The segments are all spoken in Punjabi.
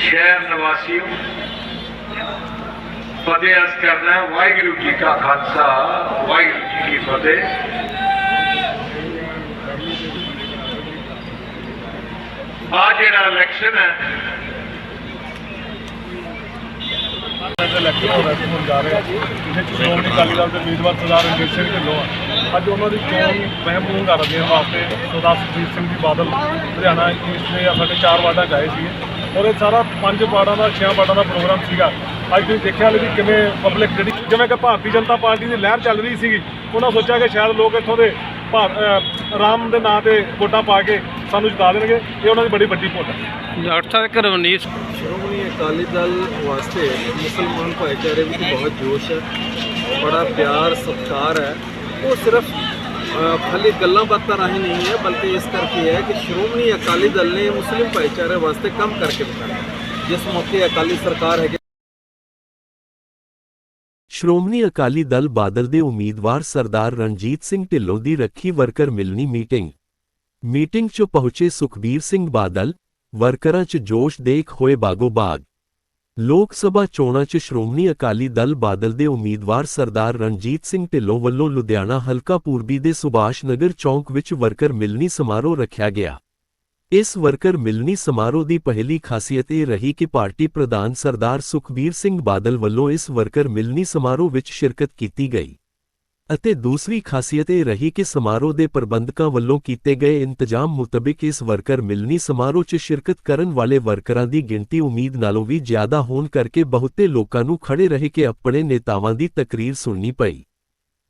ਸ਼ਹਿਰ ਨਿਵਾਸੀਓ, ਫਤਿਹ ਅਰਜ਼ ਕਰਦਾ ਵਾਹਿਗੁਰੂ ਜੀ ਕਾ ਖਾਲਸਾ, ਵਾਹਿਗੁਰੂ ਜੀ ਕੀ ਫਤਿਹ। ਆ ਜਿਹੜਾ ਇਲੈਕਸ਼ਨ ਹੈ ਇਲੈਕਸ਼ਨ ਹੋ ਰਿਹਾ ਸੀ ਹੁਣ ਜਾ ਰਹੇ ਆ ਸ਼੍ਰੋਮਣੀ ਅਕਾਲੀ ਦਲ ਦੇ ਉਮੀਦਵਾਰ ਸਰਦਾਰ ਰਣਜੀਤ ਸਿੰਘ ਢਿੱਲੋਂ ਆ ਅੱਜ ਉਹਨਾਂ ਦੀ ਚੋਣ ਮਹਿਮ ਪੂਰਨ ਕਰ ਦੇਣ ਵਾਸਤੇ ਸਰਦਾਰ ਸੁਖਬੀਰ ਸਿੰਘ ਜੀ ਬਾਦਲ ਲੁਧਿਆਣਾ ਈਸਟ ਦੇ ਸਾਡੇ ਚਾਰ ਵਾਰਡਾਂ ਗਏ ਸੀ ਔਰ ਇਹ ਸਾਰਾ ਪੰਜ ਵਾਰਡਾਂ ਦਾ ਛੇ ਵਾਰਡਾਂ ਦਾ ਪ੍ਰੋਗਰਾਮ ਸੀਗਾ। ਅੱਜ ਤੁਸੀਂ ਦੇਖਿਆ ਵੀ ਕਿਵੇਂ ਪਬਲਿਕ ਜਿਹੜੀ ਜਿਵੇਂ ਕਿ ਭਾਰਤੀ ਜਨਤਾ ਪਾਰਟੀ ਦੀ ਲਹਿਰ ਚੱਲ ਰਹੀ ਸੀਗੀ ਉਹਨਾਂ ਸੋਚਿਆ ਕਿ ਸ਼ਾਇਦ ਲੋਕ ਇੱਥੋਂ ਦੇ ਭਾਰ- ਰਾਮ ਦੇ ਨਾਂ ਤੇ ਵੋਟਾਂ ਪਾ ਕੇ ਸਾਨੂੰ ਜਿਤਾ ਦੇਣਗੇ। ਇਹ ਉਹਨਾਂ ਦੀ ਬੜੀ ਵੱਡੀ ਭੁੱਲ ਹੈ। ਡਾਕਟਰ ਸਾਹਿਬ ਇੱਕ ਰਵਨੀਤ ਸ਼੍ਰੋਮਣੀ ਅਕਾਲੀ ਦਲ ਵਾਸਤੇ ਮੁਸਲਮਾਨ ਭਾਈਚਾਰੇ ਵਿੱਚ ਬਹੁਤ ਜੋਸ਼ ਹੈ ਬੜਾ ਪਿਆਰ ਸਤਿਕਾਰ ਹੈ। ਉਹ ਸਿਰਫ ਖਾਲੀ ਗੱਲਾਂ ਬਾਤਾਂ ਰਾਹੀਂ ਨਹੀਂ ਹੈ, ਬਲਕਿ ਇਸ ਕਰਕੇ ਹੈ ਕਿ ਸ਼੍ਰੋਮਣੀ ਅਕਾਲੀ ਦਲ ਨੇ ਮੁਸਲਿਮ ਭਾਈਚਾਰੇ ਵਾਸਤੇ ਕੰਮ ਕਰਕੇ ਦਿਖਾਇਆ ਜਿਸ ਮੌਕੇ ਅਕਾਲੀ ਸਰਕਾਰ ਹੈਗੀ ਸ਼੍ਰੋਮਣੀ ਅਕਾਲੀ ਦਲ ਬਾਦਲ ਦੇ ਉਮੀਦਵਾਰ ਸਰਦਾਰ ਰਣਜੀਤ ਸਿੰਘ ਢਿੱਲੋਂ ਦੀ ਰੱਖੀ ਵਰਕਰ ਮਿਲਣੀ ਮੀਟਿੰਗ। ਮੀਟਿੰਗ 'ਚ ਪਹੁੰਚੇ ਸੁਖਬੀਰ ਸਿੰਘ ਬਾਦਲ, ਵਰਕਰਾਂ 'ਚ ਜੋਸ਼ ਦੇਖ ਹੋਏ ਬਾਗੋ-ਬਾਗ ਲੋਕ ਸਭਾ ਚੋਣਾਂ 'ਚ ਸ਼੍ਰੋਮਣੀ ਅਕਾਲੀ ਦਲ ਬਾਦਲ ਦੇ ਉਮੀਦਵਾਰ ਸਰਦਾਰ ਰਣਜੀਤ ਸਿੰਘ ਢਿੱਲੋਂ ਵੱਲੋਂ ਲੁਧਿਆਣਾ ਹਲਕਾ ਪੂਰਬੀ ਦੇ ਸੁਭਾਸ਼ ਨਗਰ ਚੌਂਕ ਵਿੱਚ ਵਰਕਰ ਮਿਲਣੀ ਸਮਾਰੋਹ ਰੱਖਿਆ ਗਿਆ। ਇਸ ਵਰਕਰ ਮਿਲਣੀ ਸਮਾਰੋਹ ਦੀ ਪਹਿਲੀ ਖਾਸੀਅਤ ਇਹ ਰਹੀ ਕਿ ਪਾਰਟੀ ਪ੍ਰਧਾਨ ਸਰਦਾਰ ਸੁਖਬੀਰ ਸਿੰਘ ਬਾਦਲ ਵੱਲੋਂ ਇਸ ਵਰਕਰ ਮਿਲਣੀ ਸਮਾਰੋਹ ਵਿੱਚ ਸ਼ਿਰਕਤ ਕੀਤੀ ਗਈ। ਅਤੇ ਦੂਸਰੀ ਖਾਸੀਅਤ ਇਹ ਰਹੀ ਕਿ ਸਮਾਰੋਹ ਦੇ ਪ੍ਰਬੰਧਕਾਂ ਵੱਲੋਂ ਕੀਤੇ ਗਏ ਇੰਤਜ਼ਾਮ ਮੁਤਾਬਿਕ ਇਸ ਵਰਕਰ ਮਿਲਣੀ ਸਮਾਰੋਹ 'ਚ ਸ਼ਿਰਕਤ ਕਰਨ ਵਾਲੇ ਵਰਕਰਾਂ ਦੀ ਗਿਣਤੀ ਉਮੀਦ ਨਾਲੋਂ ਵੀ ਜ਼ਿਆਦਾ ਹੋਣ ਕਰਕੇ ਬਹੁਤੇ ਲੋਕਾਂ ਨੂੰ ਖੜੇ ਰਹਿ ਕੇ ਆਪਣੇ ਨੇਤਾਵਾਂ ਦੀ ਤਕਰੀਰ ਸੁਣਨੀ ਪਈ।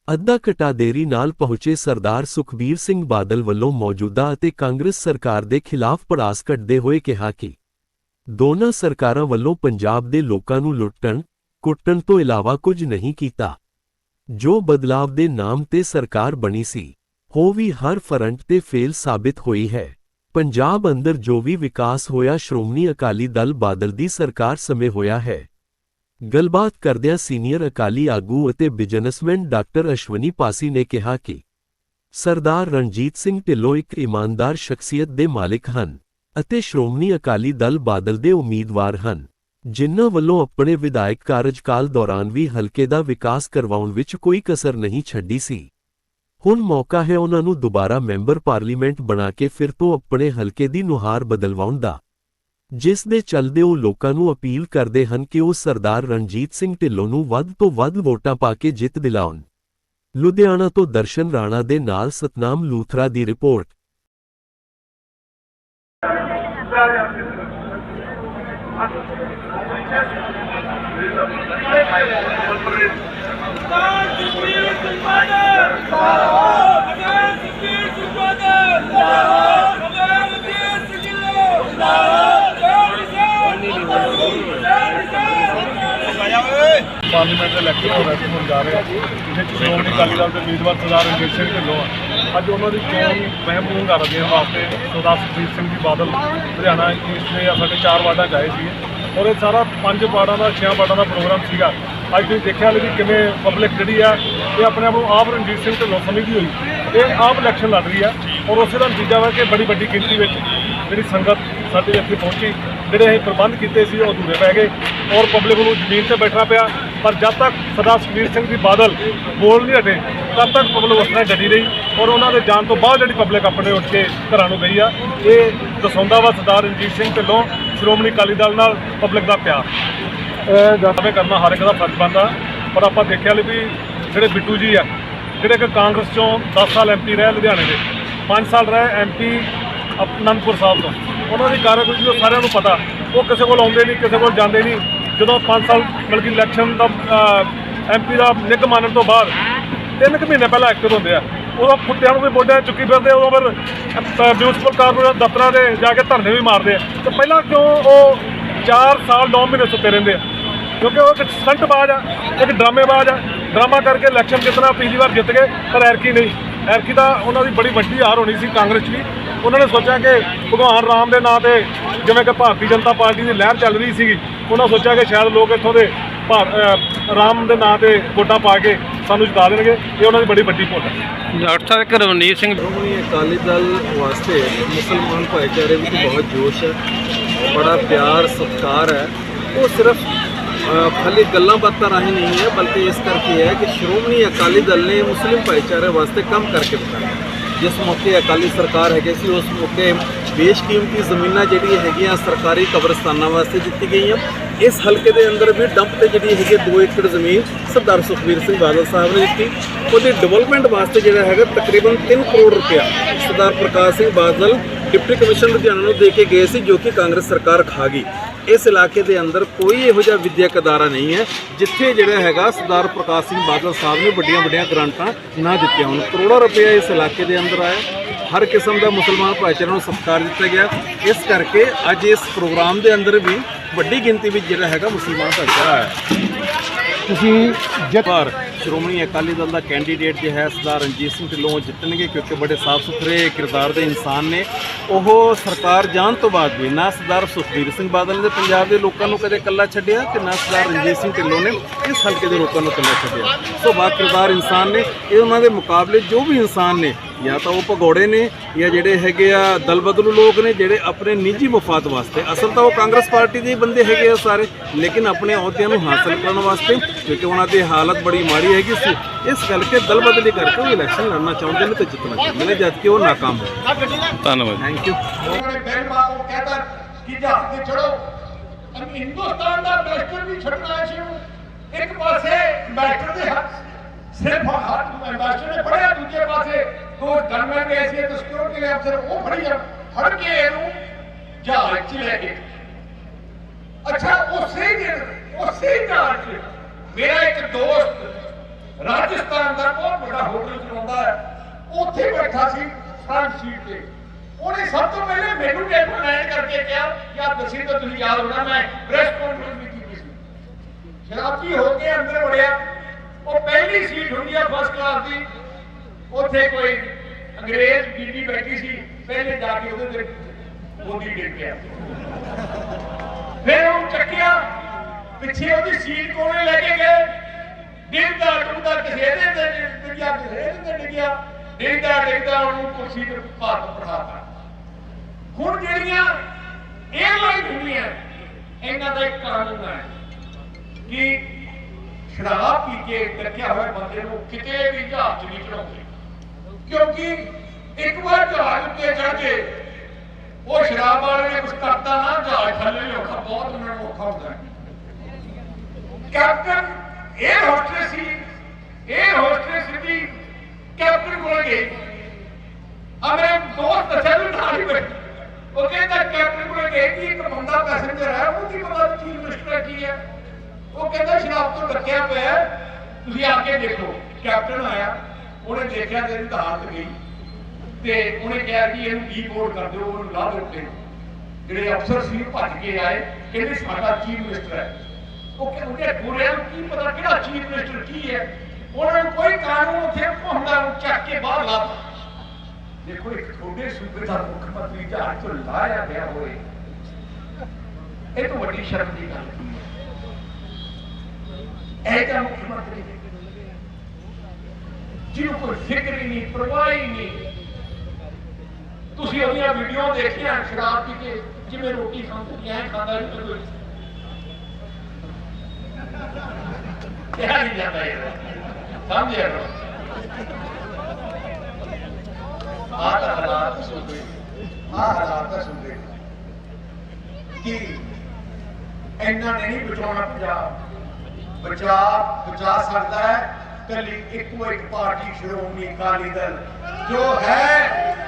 ਅੱਧਾ ਘਟਾ ਦੇਰੀ ਨਾਲ ਪਹੁੰਚੇ ਸਰਦਾਰ ਸੁਖਬੀਰ ਸਿੰਘ ਬਾਦਲ ਵੱਲੋਂ ਮੌਜੂਦਾ ਅਤੇ ਕਾਂਗਰਸ ਸਰਕਾਰ ਦੇ ਖਿਲਾਫ ਪੜਾਸ ਕੱਢਦੇ ਹੋਏ ਕਿਹਾ ਕਿ ਦੋਨਾਂ ਸਰਕਾਰਾਂ ਵੱਲੋਂ ਪੰਜਾਬ ਦੇ ਲੋਕਾਂ ਨੂੰ ਲੁੱਟਣ, ਕੁੱਟਣ ਤੋਂ ਇਲਾਵਾ ਕੁਝ ਨਹੀਂ ਕੀਤਾ। ਜੋ ਬਦਲਾਵ ਦੇ ਨਾਮ ਤੇ ਸਰਕਾਰ ਬਣੀ ਸੀ ਹੋ ਵੀ ਹਰ ਫਰੰਟ ਤੇ ਫੇਲ ਸਾਬਿਤ ਹੋਈ ਹੈ। ਪੰਜਾਬ ਅੰਦਰ ਜੋ ਵੀ ਵਿਕਾਸ ਹੋਇਆ ਸ਼੍ਰੋਮਣੀ ਅਕਾਲੀ ਦਲ ਬਾਦਲ ਦੀ ਸਰਕਾਰ ਸਮੇਂ ਹੋਇਆ ਹੈ। ਗੱਲਬਾਤ ਕਰਦਿਆਂ ਸੀਨੀਅਰ ਅਕਾਲੀ ਆਗੂ ਅਤੇ ਬਿਜ਼ਨਸਮੈਨ ਡਾਕਟਰ ਅਸ਼ਵਨੀ ਪਾਸੀ ਨੇ ਕਿਹਾ ਕਿ ਸਰਦਾਰ ਰਣਜੀਤ ਸਿੰਘ ਢਿੱਲੋਂ ਇੱਕ ਇਮਾਨਦਾਰ ਸ਼ਖਸੀਅਤ ਦੇ ਮਾਲਿਕ ਹਨ ਅਤੇ ਸ਼੍ਰੋਮਣੀ ਅਕਾਲੀ ਦਲ ਬਾਦਲ ਦੇ ਉਮੀਦਵਾਰ ਹਨ। ਜਿਨ੍ਹਾਂ ਵੱਲੋਂ ਆਪਣੇ ਵਿਧਾਇਕ ਕਾਰਜਕਾਲ ਦੌਰਾਨ ਵੀ ਹਲਕੇ ਦਾ ਵਿਕਾਸ ਕਰਵਾਉਣ ਵਿੱਚ ਕੋਈ ਕਸਰ ਨਹੀਂ ਛੱਡੀ ਸੀ। ਹੁਣ ਮੌਕਾ ਹੈ ਉਹਨਾਂ ਨੂੰ ਦੁਬਾਰਾ ਮੈਂਬਰ ਪਾਰਲੀਮੈਂਟ ਬਣਾ ਕੇ ਫਿਰ ਤੋਂ ਆਪਣੇ ਹਲਕੇ ਦੀ ਨੁਹਾਰ ਬਦਲਵਾਉਣ ਦਾ। ਜਿਸ ਦੇ ਚੱਲਦੇ ਉਹ ਲੋਕਾਂ ਨੂੰ ਅਪੀਲ ਕਰਦੇ ਹਨ ਕਿ ਉਹ ਸਰਦਾਰ ਰਣਜੀਤ ਸਿੰਘ ਢਿੱਲੋਂ ਨੂੰ ਵੱਧ ਤੋਂ ਵੱਧ ਵੋਟਾਂ ਪਾ ਕੇ ਜਿੱਤ ਦਿਲਾਉਣ। ਲੁਧਿਆਣਾ ਤੋਂ ਦਰਸ਼ਨ ਰਾਣਾ ਦੇ ਨਾਲ ਸਤਨਾਮ ਲੂਥਰਾ ਦੀ ਰਿਪੋਰਟ। ਪਾਰਲੀਮੈਂਟ ਦੇ ਇਲੈਕਸ਼ਨ ਹੋ ਰਿਹਾ ਸੀ ਹੁਣ ਜਾ ਰਹੇ ਆ ਜਿਹਦੇ ਸ਼੍ਰੋਮਣੀ ਅਕਾਲੀ ਦਲ ਦੇ ਉਮੀਦਵਾਰ ਸਰਦਾਰ ਰਣਜੀਤ ਸਿੰਘ ਢਿੱਲੋਂ ਆ। ਅੱਜ ਉਹਨਾਂ ਦੀ ਚੋਣ ਮਹਿਮ ਪੂਰਨ ਕਰ ਦੇਣ ਵਾਸਤੇ ਸਰਦਾਰ ਸੁਖਬੀਰ ਸਿੰਘ ਜੀ ਬਾਦਲ, ਲੁਧਿਆਣਾ ਈਸਟ ਦੇ ਸਾਡੇ ਚਾਰ ਵਾਰਡਾਂ ਗਏ ਸੀਗੇ। ਔਰ ਇਹ ਸਾਰਾ ਪੰਜ ਵਾਰਡਾਂ ਦਾ ਛੇ ਵਾਰਡਾਂ ਦਾ ਪ੍ਰੋਗਰਾਮ ਸੀਗਾ। ਅੱਜ ਤੁਸੀਂ ਦੇਖਿਆ ਵੀ ਕਿਵੇਂ ਪਬਲਿਕ ਜਿਹੜੀ ਆ, ਇਹ ਆਪਣੇ ਆਪ ਨੂੰ ਆਪ ਰਣਜੀਤ ਸਿੰਘ ਢਿੱਲੋਂ ਸਮਝਦੀ ਹੋਈ, ਇਹ ਆਪ ਇਲੈਕਸ਼ਨ ਲੜ ਰਹੀ ਆ। ਔਰ ਉਸੇ ਦਾ ਨਤੀਜਾ ਵਾ ਕਿ ਬੜੀ ਵੱਡੀ ਗਿਣਤੀ ਵਿੱਚ ਜਿਹੜੀ ਸੰਗਤ ਸਾਡੇ ਇੱਥੇ ਪਹੁੰਚੀ, ਜਿਹੜੇ ਅਸੀਂ ਪ੍ਰਬੰਧ ਕੀਤੇ ਸੀ, ਉਹ ਅਧੂਰੇ ਪੈ ਗਏ ਔਰ ਪਬਲਿਕ ਨੂੰ ਜ਼ਮੀਨ ਤੇ ਬੈਠਣਾ ਪਿਆ। ਪਰ ਜਦ ਤੱਕ ਸਰਦਾਰ ਸੁਖਬੀਰ ਸਿੰਘ ਜੀ ਬਾਦਲ ਬੋਲ ਨਹੀਂ ਹਟੇ, ਤਦ ਤੱਕ ਪਬਲਿਕ ਉਸ ਤਰ੍ਹਾਂ ਡਟੀ ਰਹੀ ਔਰ ਉਹਨਾਂ ਦੇ ਜਾਣ ਤੋਂ ਬਾਅਦ ਜਿਹੜੀ ਪਬਲਿਕ ਆਪਣੇ ਉੱਠ ਕੇ ਘਰਾਂ ਨੂੰ ਗਈ ਆ, ਇਹ ਦਸਾਉਂਦਾ ਵਾ ਸਰਦਾਰ ਰਣਜੀਤ ਸਿੰਘ ਢਿੱਲੋਂ, ਸ਼੍ਰੋਮਣੀ ਅਕਾਲੀ ਦਲ ਨਾਲ ਪਬਲਿਕ ਦਾ ਪਿਆਰ। ਇਹ ਦਾਅਵੇ ਕਰਨਾ ਹਰ ਇੱਕ ਦਾ ਫਰਜ਼ ਬਣਦਾ, ਪਰ ਆਪਾਂ ਦੇਖਿਆ ਲਈ ਵੀ ਜਿਹੜੇ ਬਿੱਟੂ ਜੀ ਆ, ਜਿਹੜੇ ਕਿ ਕਾਂਗਰਸ ਚੋਂ 10 ਸਾਲ ਐਮਪੀ ਰਹੇ ਲੁਧਿਆਣੇ ਦੇ 5 ਸਾਲ ਰਹੇ ਐਮਪੀ ਅਨੰਦਪੁਰ ਸਾਹਿਬ ਤੋਂ। ਉਹਨਾਂ ਦੀ ਕਾਰਗੁਜ਼ਾਰੀ ਉਹ ਸਾਰਿਆਂ ਨੂੰ ਪਤਾ। ਉਹ ਕਿਸੇ ਕੋਲ ਆਉਂਦੇ ਨਹੀਂ, ਕਿਸੇ ਕੋਲ ਜਾਂਦੇ ਨਹੀਂ। ਜਦੋਂ 5 ਸਾਲ ਬਲਕਿ ਇਲੈਕਸ਼ਨ ਦਾ ਐਮਪੀ ਦਾ ਨਿੱਘ ਮਾਨਣ ਤੋਂ ਬਾਅਦ ਤਿੰਨ ਕੁ ਮਹੀਨੇ ਪਹਿਲਾਂ ਐਕਟਿਵ ਹੁੰਦੇ ਆ। ਉਦੋਂ ਕੁੱਤਿਆਂ ਨੂੰ ਵੀ ਮੋਢਿਆਂ 'ਤੇ ਚੁੱਕੀ ਫਿਰਦੇ ਉਦੋਂ ਫਿਰ ਮਿਊਨਿਸਪਲ ਕਾਰਪੋਰੇਸ਼ਨ ਦਫ਼ਤਰਾਂ ਦੇ ਜਾ ਕੇ ਧਰਨੇ ਵੀ ਮਾਰਦੇ ਆ। ਤੇ ਪਹਿਲਾਂ ਕਿਉਂ ਉਹ 4 ਸਾਲ 9 ਮਹੀਨੇ ਸੁੱਤੇ ਰਹਿੰਦੇ ਆ? ਕਿਉਂਕਿ ਉਹ ਇੱਕ ਸਟੰਟਬਾਜ਼ ਆ, ਇੱਕ ਡਰਾਮੇਬਾਜ਼ ਆ। ਡਰਾਮਾ ਕਰਕੇ ਇਲੈਕਸ਼ਨ ਜਿੱਤਣਾ ਪਿਛਲੀ ਵਾਰ ਜਿੱਤ ਗਏ, ਪਰ ਐਰਕੀ ਨਹੀਂ। ਐਰਕੀ ਦਾ ਉਹਨਾਂ ਦੀ ਬੜੀ ਵੱਡੀ ਹਾਰ ਹੋਣੀ ਸੀ ਕਾਂਗਰਸ 'ਚ ਵੀ। ਉਹਨਾਂ ਨੇ ਸੋਚਿਆ ਕਿ ਭਗਵਾਨ ਰਾਮ ਦੇ ਨਾਂ ਤੇ ਜਿਵੇਂ ਕਿ ਭਾਰਤੀ ਜਨਤਾ ਪਾਰਟੀ ਦੀ ਲਹਿਰ ਚੱਲ ਰਹੀ ਸੀਗੀ ਉਹਨਾਂ ਸੋਚਿਆ ਕਿ ਸ਼ਾਇਦ ਲੋਕ ਇੱਥੋਂ ਦੇ ਰਾਮ ਦੇ ਨਾਂ ਤੇ ਵੋਟਾਂ ਪਾ ਕੇ ਸਾਨੂੰ ਜਿਤਾ ਦੇਣਗੇ। ਇਹ ਉਹਨਾਂ ਦੀ ਬੜੀ ਵੱਡੀ ਭੁੱਲ ਹੈ। ਡਾਕਟਰ ਸਾਹਿਬ ਇੱਕ ਰਵਨੀਤ ਸਿੰਘ ਸ਼੍ਰੋਮਣੀ ਅਕਾਲੀ ਦਲ ਵਾਸਤੇ ਮੁਸਲਮਾਨ ਭਾਈਚਾਰੇ ਵਿੱਚ ਬਹੁਤ ਜੋਸ਼ ਹੈ ਬੜਾ ਪਿਆਰ ਸਤਿਕਾਰ ਹੈ। ਉਹ ਸਿਰਫ ਖਾਲੀ ਗੱਲਾਂ ਬਾਤਾਂ ਰਾਹੀਂ ਨਹੀਂ ਹੈ, ਬਲਕਿ ਇਸ ਕਰਕੇ ਹੈ ਕਿ ਸ਼੍ਰੋਮਣੀ ਅਕਾਲੀ ਦਲ ਨੇ ਮੁਸਲਿਮ ਭਾਈਚਾਰੇ ਵਾਸਤੇ ਕੰਮ ਕਰਕੇ ਦਿਖਾਇਆ ਜਿਸ ਮੌਕੇ ਅਕਾਲੀ ਸਰਕਾਰ ਹੈਗੇ ਸੀ, ਉਸ ਮੌਕੇ ਬੇਸ਼ਕੀਮਤੀ ਜ਼ਮੀਨਾਂ ਜਿਹੜੀਆਂ ਹੈਗੀਆਂ ਸਰਕਾਰੀ ਕਬਰਸਤਾਨਾਂ ਵਾਸਤੇ ਦਿੱਤੀ ਗਈਆਂ। ਇਸ ਹਲਕੇ ਦੇ ਅੰਦਰ ਵੀ ਡੰਪ ਤੇ ਜਿਹੜੀ ਹੈਗੀ 2 ਏਕੜ ਜ਼ਮੀਨ ਸਰਦਾਰ ਸੁਖਬੀਰ ਸਿੰਘ ਬਾਦਲ ਸਾਹਿਬ ਨੇ ਦਿੱਤੀ। ਉਹਦੀ ਡਿਵੈਲਪਮੈਂਟ ਵਾਸਤੇ ਜਿਹੜਾ ਹੈਗਾ ਤਕਰੀਬਨ 3 ਕਰੋੜ ਰੁਪਇਆ ਸਰਦਾਰ ਪ੍ਰਕਾਸ਼ ਸਿੰਘ ਬਾਦਲ ਡਿਪਟੀ ਕਮਿਸ਼ਨਰ ਲੁਧਿਆਣਾ ਨੂੰ ਦੇ ਕੇ ਗਏ ਸੀ, ਜੋ ਕਿ ਕਾਂਗਰਸ ਸਰਕਾਰ ਖਾ ਗਈ। ਇਸ ਇਲਾਕੇ ਦੇ ਅੰਦਰ ਕੋਈ ਇਹੋ ਜਿਹਾ ਵਿਦਿਅਕ ਅਦਾਰਾ ਨਹੀਂ ਹੈ, ਜਿੱਥੇ ਜਿਹੜਾ ਹੈਗਾ ਸਰਦਾਰ ਪ੍ਰਕਾਸ਼ ਸਿੰਘ ਬਾਦਲ ਸਾਹਿਬ ਨੇ ਵੱਡੀਆਂ ਵੱਡੀਆਂ ਗ੍ਰਾਂਟਾਂ ਨਾ ਦਿੱਤੀਆਂ ਹੋਣ। ਕਰੋੜਾਂ ਰੁਪਏ ਇਸ ਇਲਾਕੇ ਦੇ ਅੰਦਰ ਆਇਆ। ਹਰ ਕਿਸਮ ਦਾ ਮੁਸਲਮਾਨ ਭਾਈਚਾਰੇ ਨੂੰ ਸਤਿਕਾਰ ਦਿੱਤਾ ਗਿਆ। ਇਸ ਕਰਕੇ ਅੱਜ ਇਸ ਪ੍ਰੋਗਰਾਮ ਦੇ ਅੰਦਰ ਵੀ ਵੱਡੀ ਗਿਣਤੀ ਵਿੱਚ ਜਿਹੜਾ ਹੈਗਾ ਮੁਸਲਮਾਨ ਭਾਈਚਾਰਾ ਆਇਆ। ਤੁਸੀਂ ਜਿੱਤ ਪਰ ਸ਼੍ਰੋਮਣੀ ਅਕਾਲੀ ਦਲ ਦਾ ਕੈਂਡੀਡੇਟ ਜੋ ਹੈ ਸਰਦਾਰ ਰਣਜੀਤ ਸਿੰਘ ਢਿੱਲੋਂ ਉਹ ਜਿੱਤਣਗੇ ਕਿਉਂਕਿ ਬੜੇ ਸਾਫ਼ ਸੁਥਰੇ ਕਿਰਦਾਰ ਦੇ ਇਨਸਾਨ ਨੇ। ਉਹ ਸਰਕਾਰ ਜਾਣ ਤੋਂ ਬਾਅਦ ਵੀ ਨਾ ਸਰਦਾਰ ਸੁਖਬੀਰ ਸਿੰਘ ਬਾਦਲ ਨੇ ਪੰਜਾਬ ਦੇ ਲੋਕਾਂ ਨੂੰ ਕਦੇ ਇਕੱਲਾ ਛੱਡਿਆ ਤੇ ਨਾ ਸਰਦਾਰ ਰਣਜੀਤ ਸਿੰਘ ਢਿੱਲੋਂ ਨੇ ਇਸ ਹਲਕੇ ਦੇ ਲੋਕਾਂ ਨੂੰ ਇਕੱਲਾ ਛੱਡਿਆ। ਸੋ ਬਾ ਕਿਰਦਾਰ ਇਨਸਾਨ ਨੇ, ਇਹ ਉਹਨਾਂ ਦੇ ਮੁਕਾਬਲੇ ਜੋ ਵੀ ਇਨਸਾਨ ਨੇ ਜਾਂ ਤਾਂ ਉਹ ਭਗੌੜੇ ਨੇ ਜਾਂ ਜਿਹੜੇ ਹੈਗੇ ਆ ਦਲ ਬਦਲੂ ਲੋਕ ਨੇ ਜਿਹੜੇ ਆਪਣੇ ਨਿੱਜੀ ਮਫਾਦ ਵਾਸਤੇ। ਅਸਲ ਤਾਂ ਉਹ ਕਾਂਗਰਸ ਪਾਰਟੀ ਦੇ ਹੀ ਬੰਦੇ ਹੈਗੇ ਆ ਸਾਰੇ ਲੇਕਿਨ ਆਪਣੇ ਅਹੁਦਿਆਂ ਨੂੰ ਹਾਸਲ ਕਰਨ ਵਾਸਤੇ ਕਿਉਂਕਿ ਉਹਨਾਂ ਦੀ ਹਾਲਤ ਬੜੀ ਮਾੜੀ ਹੈਗੀ ਸੀ। ਇਸ ਕਰਕੇ ਦਲ ਬਦਲੀ ਕਰਕੇ ਉਹ ਇਲੈਕਸ਼ਨ ਲੜਨਾ ਚਾਹੁੰਦੇ ਨੇ ਤੇ ਜਿੱਤਣਾ ਚਾਹੁੰਦੇ ਨੇ ਜਦ ਕਿ ਉਹ ਨਾਕਾਮ ਹੋਏ ਧੰਨਵਾਦ ਥੈਂਕ ਯੂ ਉਹਨੇ ਬੈਂਡ ਮਾਰ ਉਹ ਕਹਿੰਦਾ ਕਿ ਜਹਾਜ਼ ਤੇ ਚੜੋ ਅਮ ਹਿੰਦੁਸਤਾਨ ਦਾ ਬੈਸਟਰ ਵੀ ਛੱਡਣਾ ਸੀ ਉਹਨੂੰ। ਇੱਕ ਪਾਸੇ ਬੈਸਟਰ ਦੇ ਹੱਥ ਸਿਰਫ ਹੱਥ ਬੈਸਟਰ ਨੇ ਫੜਿਆ ਦੂਜੇ ਪਾਸੇ ਦੋ ਗਨਮੈਨ ਗਏ ਸੀ ਤੇ ਸਿਕਿਉਰਿਟੀ ਦੇ ਅਫਸਰ ਉਹ ਫੜੀ ਜਾਣ ਫੜ ਕੇ ਇਹਨੂੰ ਜਹਾਜ਼ 'ਚ ਲੈ ਗਏ। ਅੱਛਾ ਉਸੇ ਦਿਨ ਉਸੇ ਜਹਾਜ਼ 'ਚ। ਮੇਰਾ ਇੱਕ ਦੋਸਤ ਰਾਜਸਥਾਨ ਦਾ ਬਹੁਤ ਵੱਡਾ ਹੋਟਲ ਚਲਾਉਂਦਾ ਹੈ। ਉੱਥੇ ਬੈਠਾ ਸੀ ਫਰੰਟ ਸੀਟ ਤੇ। ਉਹਨੇ ਸਭ ਤੋਂ ਪਹਿਲੇ ਮੈਨੂੰ ਟੈਲੀਫੋਨ ਲਾਈਨ ਕਰਕੇ ਕਿਹਾ, ਯਾਰ ਦੱਸੀ ਤਾਂ ਤੁਸੀਂ ਯਾਦ ਹੋਣਾ, ਮੈਂ ਪ੍ਰੈਸ ਕਾਨਫਰੰਸ ਵੀ ਕੀਤੀ ਸੀ। ਸ਼ਰਾਬੀ ਹੋ ਕੇ ਅੰਦਰ ਵੜਿਆ। ਉਹ ਪਹਿਲੀ ਸੀਟ ਹੁੰਦੀ ਆ ਫਸਟ ਕਲਾਸ ਦੀ। ਉੱਥੇ ਕੋਈ ਅੰਗਰੇਜ਼ ਬੀਬੀ ਬੈਠੀ ਸੀ, ਪਹਿਲੇ ਜਾ ਕੇ ਉਹਦੇ ਤੇ ਮੋਦੀ ਡਿੱਗ ਪਿਆ। ਫਿਰ ਉਹ ਚੱਕਿਆ, ਪਿੱਛੇ ਉਹਦੀ ਸੀਟ ਕੋਲੇ ਲੈ ਕੇ ਗਏ। ਡਿੱਗਦਾ ਡੁੱਬਦਾ ਕਿਸੇ ਦੇ ਤੇ ਡਿੱਗਿਆ, ਕਿਸੇ ਦੇ ਡਿੱਗਿਆ। ਡਿੱਗਦਾ ਡਿੱਗਦਾ ਉਹਨੂੰ ਕੁਰਸੀ ਤੇ ਭਾਰਤ ਬਿਠਾਤਾ ਹੁਣ ਜਿਹੜੀਆਂ 에ਅਰਲਾਈਨ ਹੁੰਦੀਆਂ, ਇਹਨਾਂ ਦਾ ਇੱਕ ਕਾਨੂੰਨ ਹੈ ਕਿ ਸ਼ਰਾਬ ਪੀ ਕੇ ਡੱਕਿਆ ਹੋਇਆ ਬੰਦੇ ਨੂੰ ਕਿਤੇ ਵੀ ਜਹਾਜ਼ ਨਹੀਂ ਚੜਾਉਂਦੇ ਕਿਉਂਕਿ ਇੱਕ ਵਾਰ ਜਹਾਜ਼ ਉੱਤੇ ਚੜ ਕੇ ਉਹ ਸ਼ਰਾਬ ਵਾਲੇ ਨੇ ਕੁਝ ਕਰਤਾ ਨਾ, ਜਹਾਜ਼ ਥੱਲੇ ਨਹੀਂ ਬਹੁਤ ਉਹਨਾਂ ਨੂੰ ਔਖਾ ਹੁੰਦਾ ਕੈਪਟਨ 에ਅਰ ਹੋਸਟਸ ਸੀ 에ਅਰ ਹੋਸਟਸ ਦੀ ਕੈਪਟਨ ਕੋਲ ਗਏ। ਆ ਦੋਸਤ ਦੱਸਿਆ ਵੀ ਨਾਲ ਹੀ ਬੈਠੇ। ਉਹ ਕਹਿੰਦਾ ਕੈਪਟਨ ਕੋਲ ਗਏ ਕਿ ਇੱਕ ਬੰਦਾ ਪੈਸੇਂਜਰ ਹੈ ਉਹ ਕੀ ਪਤਾ ਚੀਜ਼ ਮਿਸਟਰ ਕੀ ਹੈ। ਉਹ ਕਹਿੰਦਾ ਸ਼ਰਾਬ ਤੋਂ ਡੱਕਿਆ ਪਿਆ ਤੁਸੀਂ ਆ ਕੇ ਦੇਖੋ, ਕੈਪਟਨ ਆਇਆ। ਉਹਨੇ ਦੇਖਿਆ ਤੇ ਇਹਦੀ ਤਾਂ ਹਾਲਤ ਗਈ। ਤੇ ਉਹਨੇ ਕਿਹਾ ਕਿ ਇਹਨੂੰ ਡੀਪੋਰਟ ਕਰ ਦਿਓ, ਉਹਨੂੰ ਲਾ ਦਿਓ ਤੇ ਜਿਹੜੇ ਅਫਸਰ ਸੀ ਭੱਜ ਕੇ ਆਏ। ਕਹਿੰਦੇ, ਸਾਡਾ ਚੀਫ ਮਿਨਿਸਟਰ ਹੈ। ਉਹ ਕਹਿੰਦੇ ਗੋਰਿਆਂ ਨੂੰ ਕੀ ਪਤਾ ਕਿਹੜਾ ਚੀਫ ਮਿਨਿਸਟਰ ਕੀ ਹੈ? ਉਹਨਾਂ ਨੂੰ ਕੋਈ ਕਾਨੂੰਨ ਉੱਥੇ ਘੁੰਮਦਾ ਉਹ ਚੱਕ ਕੇ ਬਾਹਰ ਲਾ ਦੇਖੋ, ਇੱਕ ਛੋਟੇ ਸੂਬੇ ਦਾ ਮੁੱਖ ਮੰਤਰੀ ਜਹਾਜ਼ ਤੋਂ ਲਾਇਆ ਗਿਆ ਹੋਏ ਇਹ ਤਾਂ ਵੱਡੀ ਸ਼ਰਮ ਦੀ ਗੱਲ ਕੀ ਹੈ? ਇਹ ਤਾਂ ਮੁੱਖ ਮੰਤਰੀ ਜਿਹਨੂੰ ਕੋਈ ਫਿਕਰ ਹੀ ਨਹੀਂ, ਪਰਵਾਹ ਹੀ ਨਹੀਂ। ਤੁਸੀਂ ਉਹਦੀਆਂ ਵੀਡੀਓ ਦੇਖੀਆਂ, ਸ਼ਰਾਬ ਪੀ ਕੇ, ਜਿਵੇਂ ਰੋਟੀ ਖਾਂਦੇ ਨੇ ਐਂ ਖਾਂਦਾ ਨਹੀਂ ਕੋਈ। ਕਿਹਾ ਨਹੀਂ ਜਾਂਦਾ ਇਹ। ਸਮਝਿਆ ਕਰੋ। ਆਹ ਹਾਲਾਤ ਸੁਣਦੇ। ਆਹ ਹਾਲਾਤ ਸੁਣਦੇ। ਕਿ ਇੰਨਾ ਨਹੀਂ ਬਚਾਉਣਾ ਪੰਜਾਬ। ਬਚਾ ਬਚਾ ਸਕਦਾ ਹੈ। ਕੱਲੀ ਇੱਕੋ ਇੱਕ ਪਾਰਟੀ ਸ਼੍ਰੋਮਣੀ ਅਕਾਲੀ ਦਲ। ਜੋ ਹੈ